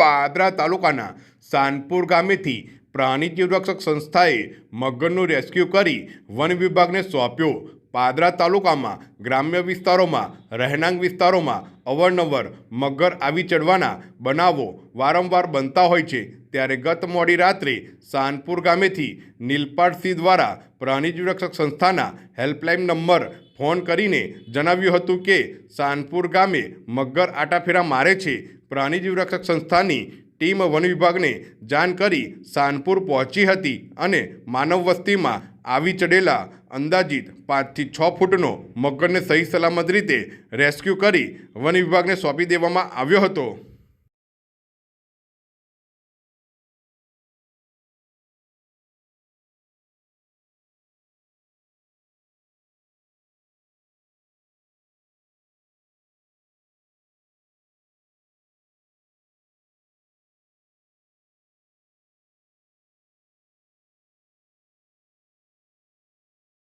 પાદરા તાલુકાના સાનપુર ગામેથી પ્રાણી જીવરક્ષક સંસ્થાએ મગરનું રેસ્ક્યુ કરી વન વિભાગને સોંપ્યો. પાદરા તાલુકામાં ગ્રામ્ય વિસ્તારોમાં, રહેણાંક વિસ્તારોમાં અવરનવર મગર આવી ચડવાના બનાવો વારંવાર બનતા હોય છે. ત્યારે ગત મોડી રાત્રે સાનપુર ગામેથી નીલપાડસિંહ દ્વારા પ્રાણી સંસ્થાના હેલ્પલાઇન નંબર ફોન કરીને જણાવ્યું હતું કે, સાનપુર ગામે મગર આટાફેરા મારે છે. પ્રાણીજીવ રક્ષક સંસ્થાની ટીમ વન વિભાગને જાણ કરી સાનપુર પહોંચી હતી અને માનવ વસ્તીમાં આવી ચડેલા અંદાજિત પાંચથી છ ફૂટનો મગરને સહી સલામત રીતે રેસ્ક્યુ કરી વન વિભાગને સોંપી દેવામાં આવ્યો હતો.